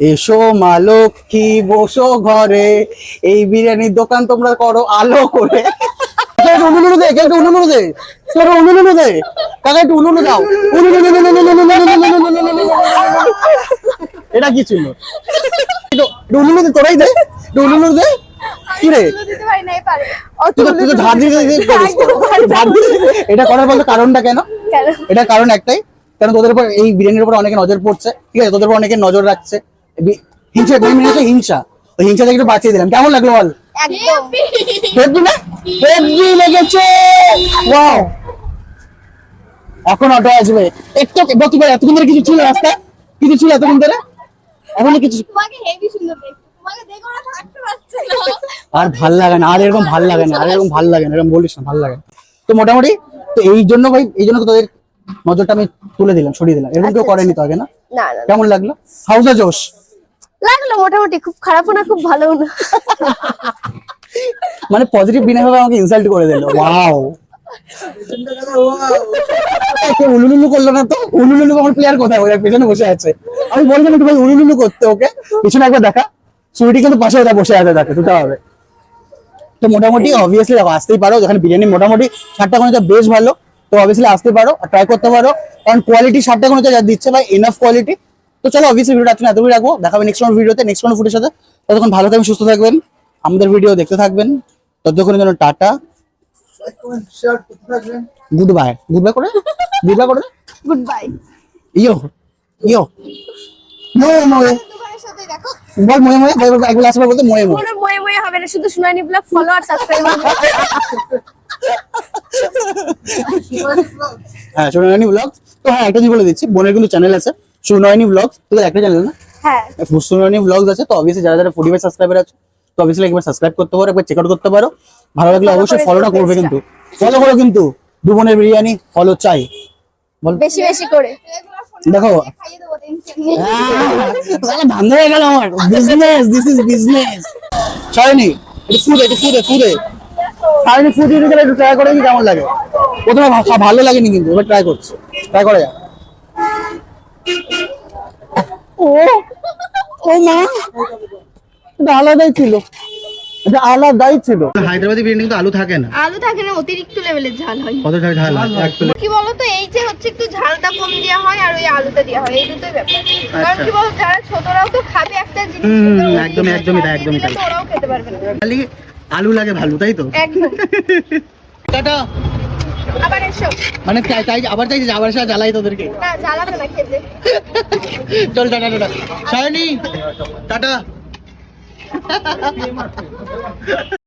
এসো মা লক্ষ্মী বসো ঘরে এই বিরিয়ানির দোকান তোমরা করো আলো করে দে একটু দাও তোরাই দে কি এটা করার বলতো কারণটা কেন এটা কারণ একটাই কারণ তোদের উপর এই বিরিয়ানির উপর অনেকে নজর পড়ছে ঠিক আছে তোদের উপর অনেকে নজর রাখছে হিংসা মেন হচ্ছে হিংসা। তো হিংসা থেকে একটু বাঁচিয়ে দিলাম। কেমন লাগল বল? একদম। না? হেভি লেগেছে। ওয়াও এখন অটো আসবে। একটু বকি ভাই এতক্ষণ ধরে কিছু ছিল রাস্তায়? কিছু ছিল এতক্ষণ ধরে? এখন কিছু তোমাকে হেভি সুন্দর আর ভালো লাগে না আর এরকম ভালো লাগে না আর এরকম ভালো লাগে না এরকম বলিস না ভালো লাগে। তো মোটামুটি তো এই জন্য ভাই এই জন্য তো তোদের নজরটা আমি তুলে দিলাম সরিয়ে দিলাম। এরকম কেউ করেনি তো আগে না? না না কেমন লাগল? হাউস জোশ লাগল মোটামুটি, খুব খারাপও না, খুব ভালো না। মানে পজিটিভ বিনা ভাবে আমাকে ইনসাল্ট করে দিল। ওয়াও করল না তো? আমার প্লেয়ার কোথায়? ওই পেছনে বসে আছে। আমি ভাই করতে, ওকে? পিছনে একবার দেখা। কিন্তু পাশে বসে আছে দুটো হবে। তো মোটামুটি অবভিয়াসলি আসতেই পারো। বিরিয়ানি মোটামুটি কোনো বেশ ভালো। তো অবভিয়াসলি আসতে পারো ট্রাই করতে পারো। কারণ কোয়ালিটি ষাটটা কোনো যা দিচ্ছে ভাই এনাফ কোয়ালিটি তো চলো অবভিয়াসলি ভিডিওটা আজকে এতটুকু রাখব। দেখাবে নেক্সট কোনো ভিডিওতে নেক্সট কোনো ফুটের সাথে ততক্ষণ ভালো থাকবেন সুস্থ থাকবেন। আমাদের ভিডিও দেখতে থাকবেন। ততক্ষণের জন্য tata. Goodbye goodbye করে? গুড বাই করে? গুড বাই ইয়ো ইয়ো মোয়ে মোয়ে দোকানের সাথে দেখো বল মোয়ে মোয়ে একবার আসবে বলতে মোয়ে মোয়ে ময়ে ময়ে হবে না। শুধু সুনানি ব্লগ ফলো আর সাবস্ক্রাইব হ্যাঁ সুনয়নী ব্লগ তো হ্যাঁ একটা জিনিস বলে দিচ্ছি। বোনের কিন্তু চ্যানেল আছে। সুনয়নী ব্লগ তোদের একটা চ্যানেল না? হ্যাঁ। সুনয়নী ব্লগস আছে তো অবভিয়াসলি যারা যারা ফোর্টি ফাইভ সাবস্ক্রাইবার আছে তো অবভিয়াসলি একবার সাবস্ক্রাইব করতে পারো একবার চেক আউট করতে পারো। ভালো লাগলে অবশ্যই ফলোটা করবে কিন্তু। ফলো করো কিন্তু। দু বোনের বিরিয়ানি ফলো চাই। বল। বেশি বেশি করে। দেখো। সালা ধান্দা হয়ে গেল আমার। বিজনেস দিস ইজ বিজনেস চাইনি এটা ফুদে এটা ফুদে ফুদে সরেনি ফুদে দিতে একটু ট্রাই করে কি কেমন লাগে? প্রথমে ভালো লাগেনি কিন্তু এবার ট্রাই করছি। ট্রাই করা যাক। ও ও মা এটা আলাদাই ছিল। এটা আলাদাই ছিল। হায়দ্রাবাদি বিরিয়ানি কিন্তু আলু থাকে না। আলু থাকে না অতিরিক্ত লেভেলের ঝাল হয়। কতটা ঝাল প্লেট কি বলতো এই যে হচ্ছে একটু ঝালটা কম দেওয়া হয় আর ওই আলুটা দেওয়া হয় এই দুটোই ব্যাপার। কারণ কি বলতো যারা ছোটরাও তো খাবে একটা জিনিস একদমই, একদমই তাই, একদমই তাই। ওরাও খেতে পারবে না। খালি আলু লাগে ভালো তাই তো? একদম। টাটা। আবার এসো। মানে চাই চাই আবার চাইছি আবার সাথে জ্বালাই তোদেরকে। না জ্বালাবে না খেতে। চল টাটা টাটা। সায়নি টাটা।